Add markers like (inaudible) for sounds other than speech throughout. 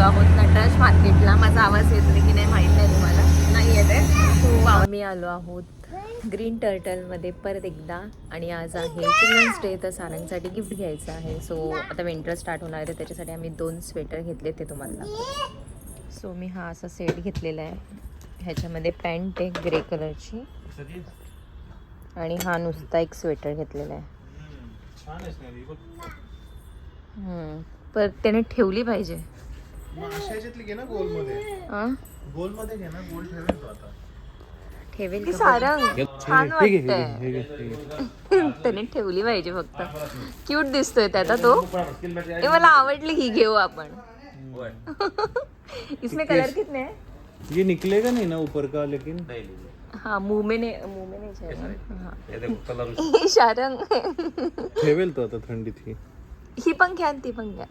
आलो आहोत नटराज मार्केटला माझा आवाज येतोय की नाही माहीत नाही तुम्हाला. नाही येत आहे. आम्ही आलो आहोत ग्रीन टर्टलमध्ये परत एकदा. आणि आज आहे चिल्ड्रन्स डे तर सारंगसाठी गिफ्ट घ्यायचं आहे. सो आता विंटर स्टार्ट होणार आहे त्याच्यासाठी आम्ही दोन स्वेटर घेतले ते तुम्हाला. सो मी हा असा सेट घेतलेला आहे. ह्याच्यामध्ये पॅन्ट आहे ग्रे कलरची आणि हा नुसता एक स्वेटर घेतलेला आहे. पर त्याने ठेवली पाहिजे. मग अशा ह्याच्यातली घे ना गोलमध्ये हा? गोलमध्ये घे ना गोल ठेवेल तो आता. ठेवेल की सारंग छान वाटतंय. त्याने ठेवली पाहिजे फक्त. क्यूट दिसतोय त्याचा तो. मला आवडली ही घेऊ आपण. (laughs) इसमें कलर कितने हैं? ये निकलेगा नहीं ना ऊपर का लेकिन हाँ मुंह में नहीं मुंह में नहीं चाहिए हाँ. शारंग. ठेवेल तो आता थंडीत ही. ही पण घ्या आणि ती पण घ्या.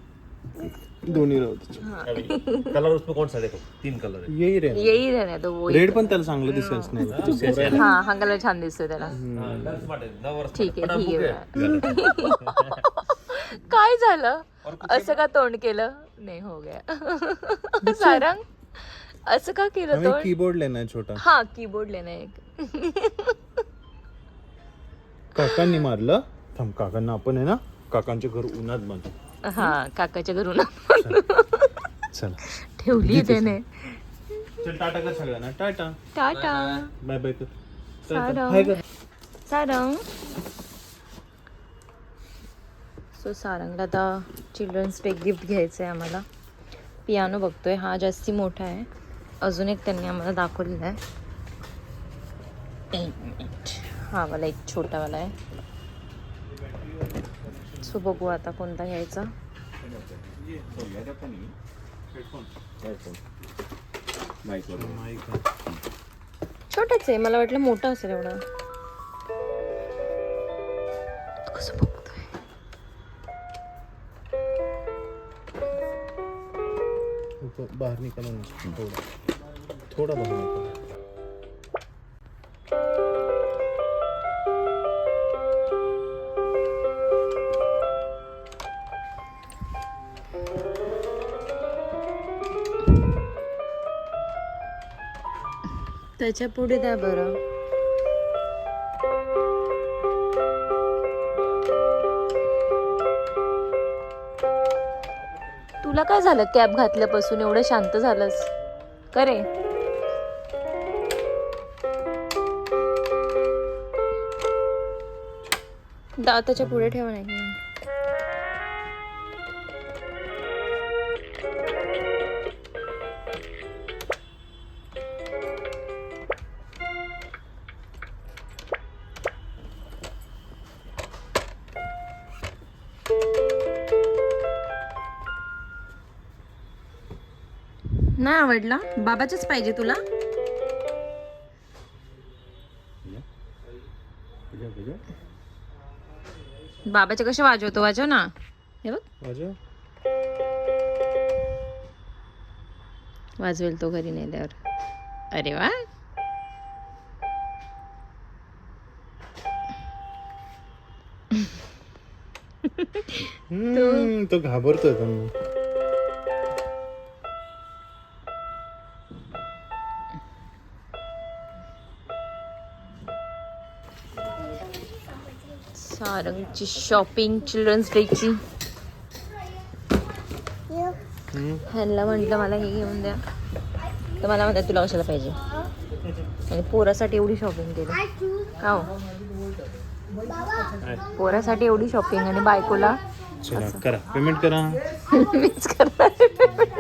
दोन्ही राहू. कलर उसमें कौन सा देखो तीन कलर है। येई रे येई रहने तो वो रेड पण त्याला चांगलं दिसेल नाही. हा हा कलर छान दिसतोय त्याला. ठीक आहे ठीक आहे. काय झालं? असं का तोंड केलं? नाही हो गया. सारंग असं का केलं हमें तोंड? कीबोर्ड लेना है छोटा. हा कीबोर्ड लेना है एक. काकांनी मारलं. थांब काकांना आपण आहे ना काकांच्या घर उन्हात बांधू. हा काकाच्या घरून. चला. ठेवली त्याने. चल टाटा कर सगळ्यांना. टाटा. टाटा. बाय बाय कर सारंग. सारंग. सो सारंगला आता चिल्ड्रन्स डे गिफ्ट घ्यायचं आहे आम्हाला. पियानो बघतोय. हा जास्ती मोठा आहे. अजून एक त्यांनी आम्हाला दाखवलेला आहे. हा वाला एक छोटावाला आहे. सो बघू आता कोणता घ्यायचा. छोटाच आहे मला वाटलं मोठा असेल एवढा. कसं बघतोय? बाहेर निघाला निकलो थोड़ा. बाहेर बाहर त्याच्या पुढे द्या बरं. तुला काय झालं? कॅब घातल्यापासून एवढं शांत झालंस. करे दाताच्या पुढे ठेवा नाही. नाही आवडला. बाबाच्याच पाहिजे तुला. बाबाचे कसे वाजवतो? वाजव ना. हे बघ. वाजव. वाजवेल तो घरी नेल्यावर. अरे वा. तो घाबरतोय सारंगची शॉपिंग चिल्ड्रन्स डेची ह्यांना म्हटलं मला हे घेऊन द्या. तर मला म्हणतात तुला कशाला पाहिजे? आणि पोरासाठी एवढी शॉपिंग केली. का हो? पोरासाठी एवढी शॉपिंग आणि बायकोला करा. पेमेंट करा. (laughs) मीच करणार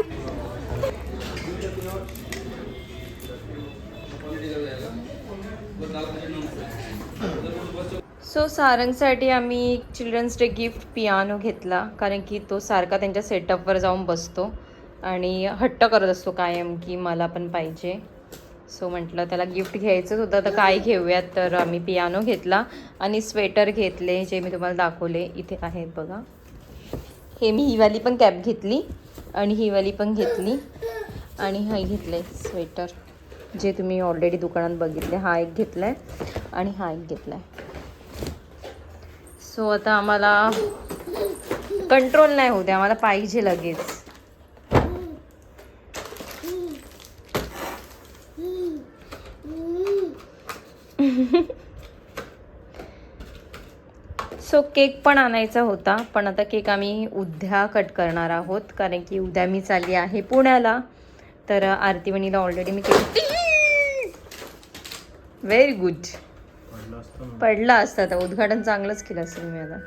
सो सारंगसाठी आम्ही चिल्ड्रन्स डे गिफ्ट पियानो घेतला. कारण की तो सारखा त्यांच्या सेटअपवर जाऊन बसतो. आणि हट्ट करत असतो कायम की मला पण पाहिजे. सो म्हटलं त्याला गिफ्ट घ्यायचंच होतं. तर काय घेऊयात? तर आम्ही पियानो घेतला आणि स्वेटर घेतले जे मी तुम्हाला दाखवले. इथे आहेत बघा. हे मी हिवाली पण कॅप घेतली आणि हिवाली पण घेतली. आणि हे घेतलं स्वेटर जे तुम्ही ऑलरेडी दुकानात बघितले हा एक घेतला आहे आणि हा एक घेतला आहे सो आता आम्हाला कंट्रोल नाही होते आम्हाला पाहिजे लगेच. (laughs) सो केक पण आणायचा होता पण आता केक आम्ही उद्या कट करणार आहोत कारण की उद्या मी चालली आहे पुण्याला. तर आरतीवणीला ऑलरेडी मी केक (laughs) व्हेरी गुड पडला असता आता. उद्घाटन चांगलंच केलं असेल मी आता.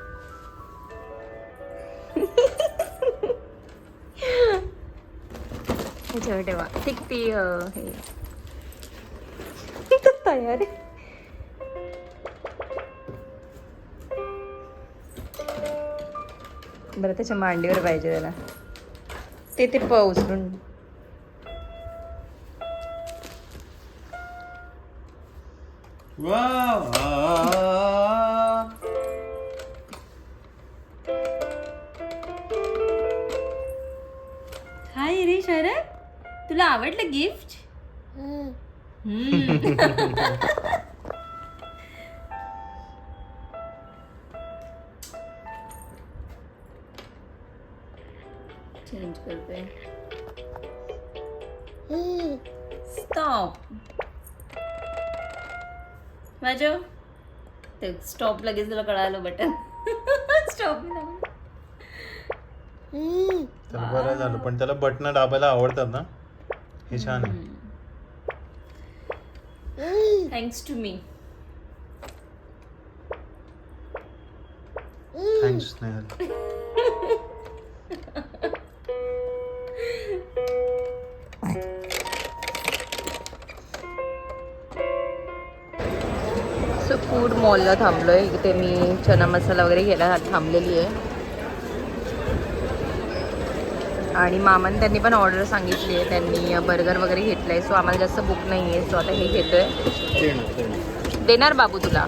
ह्याच्यावर ठेवा. ठीक ती हे. तयार बरं त्याच्या मांडीवर पाहिजे त्याला. ते ते प उचलून. हाय रे शरद. तुला आवडलं गिफ्ट? चेंज करते. माझ्या? ते स्टॉप लगेच तुला कळालं बटन स्टॉप तर बरं झालं. पण त्याला बटणं दाबायला आवडतात ना? हे छान आहे. Thanks to me thanks Snehal food मॉलला थांबलो आहे इथे मी चना मसाला वगैरे घ्यायला थांबलेली आहे. आणि मामान त्यांनी पण ऑर्डर सांगितली आहे. त्यांनी बर्गर वगैरे घेतलंय. सो आम्हाला जास्त बुक नाही आहे सो आता हे घेतो आहे देणार बाबू तुला?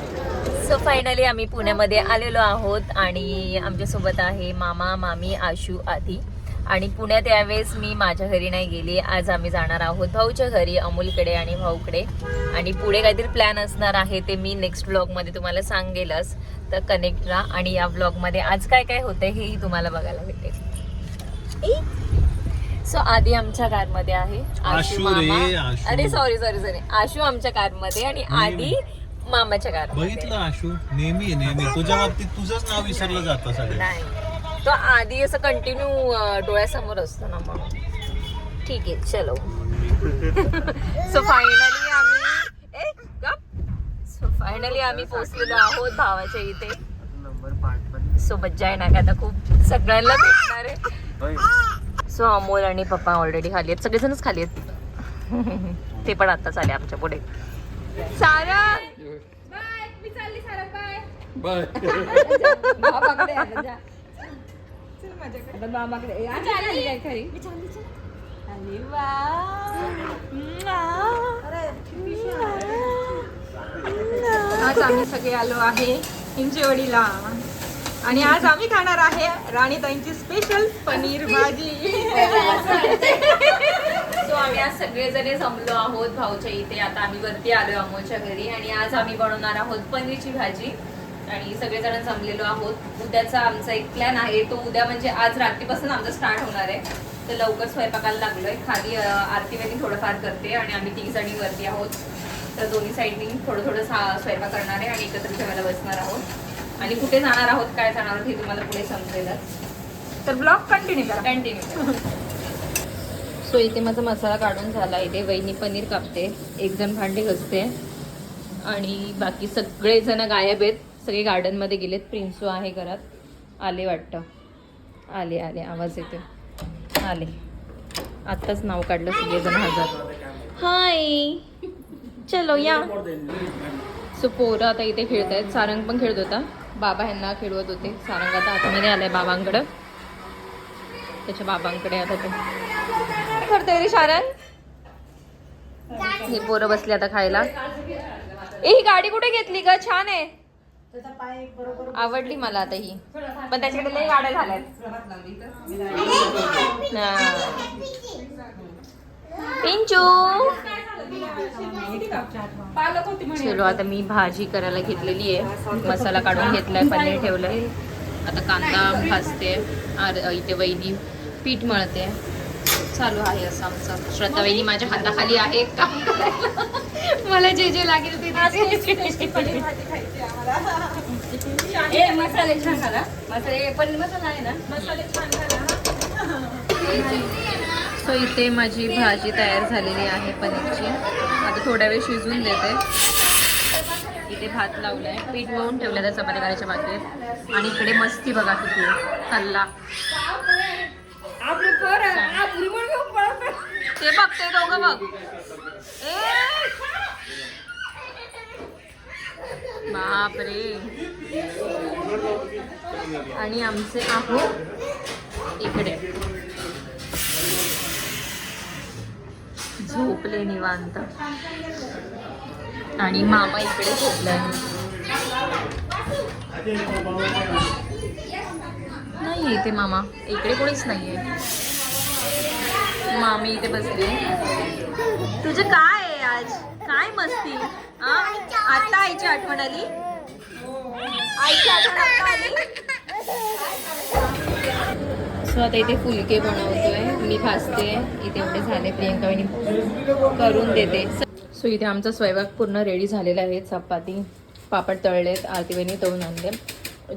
सो फायनली आम्ही पुण्यामध्ये आलेलो आहोत. आणि आमच्यासोबत आहे मामा मामी आशू आधी. आणि पुण्यात यावेळेस मी माझ्या घरी नाही गेली. आज आम्ही जाणार आहोत भाऊच्या घरी अमोलकडे आणि भाऊकडे. आणि पुढे काहीतरी प्लॅन असणार आहे ते मी नेक्स्ट ब्लॉगमध्ये तुम्हाला सांगेलच. तर कनेक्ट राहा आणि या ब्लॉगमध्ये आज काय काय होतंय हेही तुम्हाला बघायला भेटेल. सो आधी आमच्या कारमध्ये आहे. आशू मामा. आशू. अरे सॉरी सॉरी सॉरी आशू आमच्या कारमध्ये आणि आधी मामाच्या कारमध्ये बघितलं आशू? नेहमी नेहमी. (laughs) तुझ्या बाबतीत तुझंच नाव विसरलं जातं सगळं. नाही. तो आधी असं कंटिन्यू डोळ्यासमोर असतो ना मग. ठीक आहे चलो. (laughs) सो फायनली आम्ही सो फायनली आम्ही पोहोचलेलो आहोत भावाच्या इथे. सो मज्जा ना का आता खूप. सगळ्यांना भेटणार आहे. सो अमोल आणि पप्पा ऑलरेडी खाली आहेत. सगळेजणच खाली आहेत. (laughs) ते पण आत्ताच आले आमच्या पुढे. (laughs) सारा आज आम्ही सगळे आलो आहे हिंजेवडीला आणि आज आम्ही खाणार आहे राणीताईंची स्पेशल पनीर भाजी. सो आम्ही आज सगळेजण जमलो आहोत भाऊच्या इथे. आता आम्ही वरती आलो अमोलच्या घरी आणि आज आम्ही बनवणार आहोत पनीरची भाजी. आणि सगळेजण जमलेलो आहोत. उद्याचा आमचा एक प्लॅन आहे. तो उद्या म्हणजे आज रात्रीपासून आमचा स्टार्ट होणार आहे. तर लवकर स्वयंपाकाला लागलोय. खाली आरती वहिनी थोडंफार करते आणि आम्ही तिघ जणी वरती आहोत. तर दोन्ही साईडनी थोडं थोडं सा- स्वयंपाक करणार आहे आणि एकत्र जेवायला बसणार आहोत. आणि कुठे जाणार आहोत काय जाणार आहोत हे तुम्हाला पुढे समजेलच. तर ब्लॉग कंटिन्यू करा. कंटिन्यू सो (laughs) इथे माझा मसाला काढून झाला. इथे वहिनी पनीर कापते. एक जण भांडे घसते. आणि बाकी सगळे जण गायब आहेत. सगळे गार्डनमध्ये गेलेत. प्रिन्सू आहे घरात. आले वाटतं. आले आले. आवाज येते आले. आत्ताच नाव काढलं. सगळेजण हजार हाय चलो या. सो पोरं आता इथे खेळत आहेत सारंग पण खेळत होता. बाबा ह्यांना खेळवत होते. सारंग आता आतमध्ये आलाय बाबांकडं. त्याच्या बाबांकडे आता तो. करतोय रे सारंग? हे पोरं बसले आता खायला. ए ही गाडी कुठे घेतली ग? छान आहे. आवडली मला आता ही. पण त्याच्याकडे लई गाड्या झाल्यात. पिंचू. चलो आता मी भाजी करायला घेतलेली आहे. मसाला काढून घेतलाय पनीर ठेवलंय. आता कांदा भाजते. आर- इथे वैदी पीठ मळते. चालू आहे असं आमचं. श्रद्धा वहिनी माझ्या हाताखाली आहे काम करायला. मला जे जे लागेल ते ते- ए मसाले छान घाला मसाले पनीर मसाला आहे ना? मसाले छान घाला सो इथे माझी भाजी तयार झालेली आहे पनीरची. आता थोड्या वेळ शिजवून देते. इथे भात लावलाय. पीठ मळून ठेवलं त्या चपात्या करायच्या बाकी आणि इकडे मस्ती बघा किती कल्ला ते बघ ते दोघं बघ ए! बापरे आणि आमचे आहो इकडे झोपले निवांत आणि मामा इकडे झोपला नाही ते मामा इकडे कोणीच नाहीये मामी इथे बसली. तुझं काय आहे आज? काय मस्ती? आता आईची आठवण आली? आईची आठवण आता आली? सो आता इथे फुलके बनवतोय. मी भाजते. इथे एवढे झाले प्रियंका मी करून देते. सो इथे आमचा स्वयंपाक पूर्ण रेडी झालेला आहे. चपाती पापड तळलेत आरती वहिनी तळून आणले.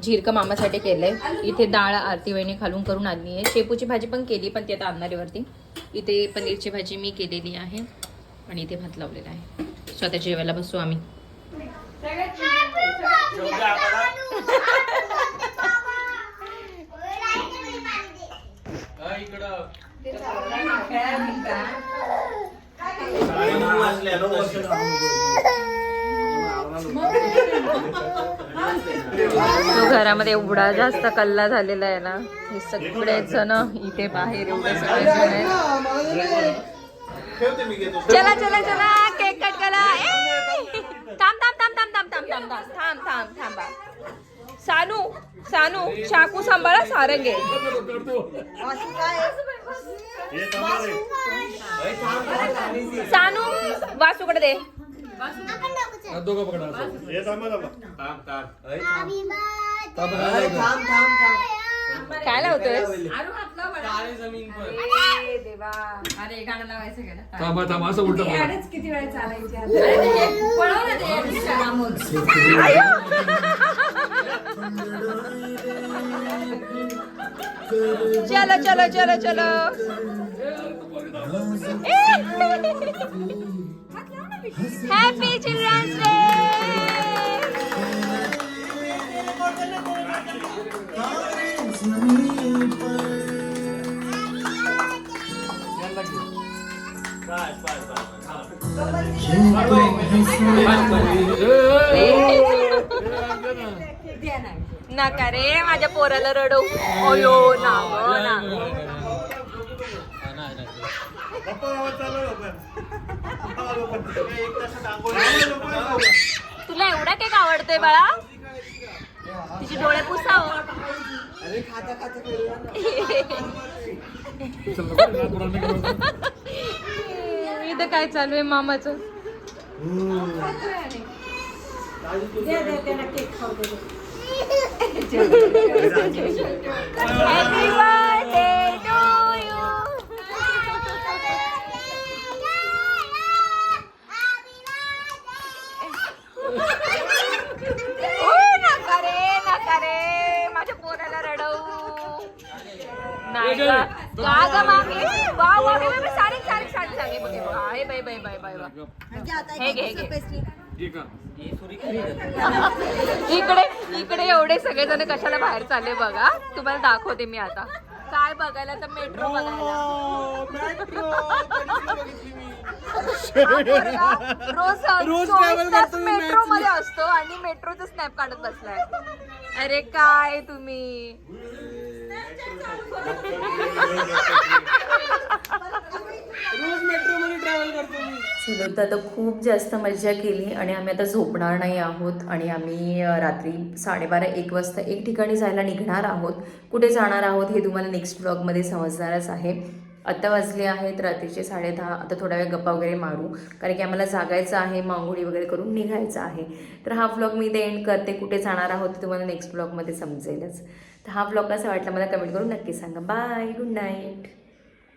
झिरकं मामासाठी केलंय. इथे डाळ आरती वहिनी खालून करून आणली आहे. शेपूची भाजी पण केली पण ती आता आणणारीवरती इथे पनीरची भाजी मी केलेली आहे आणि इथे भात लावलेला आहे. सो आता जेवायला बसू आम्ही. तो घरामध्ये एवढा जास्त कल्ला झालेला आहे ना हे सगळे जण इथे बाहेर एवढे सगळे जण आहेत चला चला चला केक कट करा थांब थांब थांब थांब थांब थांब थांब थांब थांब थांब थांबा सानू सानू चाकू सांभाळा सारंगे सानू वासूकडे दे दोघं पकडा हे थांबा थांबा. थांब. थांब थांब. थांब, काय लावतोय अरे देवा. अरे गाणं लावायचं असं उलट किती वेळ चालायची चलो चलो चलो चलो. (laughs) (laughs) हॅपी चिल्ड्रन्स डे नका रे माझ्या पोराला रडव. अयो ना. ना तुला एवढा केक आवडतोय बाळा? तिचे डोळे पुसाव. इथं काय चालू आहे मामाचं? Happy birthday to you. ओय, नका रे नका रे माझ्या पोराला रडवू नाही का ग मामी वा वा बघे बघा. हे हे घे हे घे. इकडे इकडे एवढे सगळेजण कशाला बाहेर चालले बघा. तुम्हाला दाखवते मी आता. काय बघायला तर मेट्रो बघायला. हा पोरगा. रोज चोवीस तास मेट्रो मध्ये असतो आणि मेट्रोचं स्नॅप काढत बसलाय. अरे काय तुम्ही? चलो तर आता खूप जास्त मजा केली आणि आम्ही आता झोपणार नाही आहोत आणि आम्ही रात्री साडेबारा एक वाजता एक ठिकाणी जायला निघणार आहोत. कुठे जाणार आहोत हे तुम्हाला नेक्स्ट ब्लॉगमध्ये समजणारच आहे. आत्ता वाजले आहेत रात्रीचे साडेदहा. आता थोड्या वेळ गप्पा वगैरे मारू कारण की आम्हाला जागायचं आहे मांगोळी वगैरे करून निघायचं आहे. तर हा ब्लॉग मी इथे एंड करते. कुठे जाणार आहोत ते तुम्हाला नेक्स्ट ब्लॉगमध्ये समजेलच. हा ब्लॉग कसा वाटला मला कमेंट करून नक्की सांगा. Bye good night.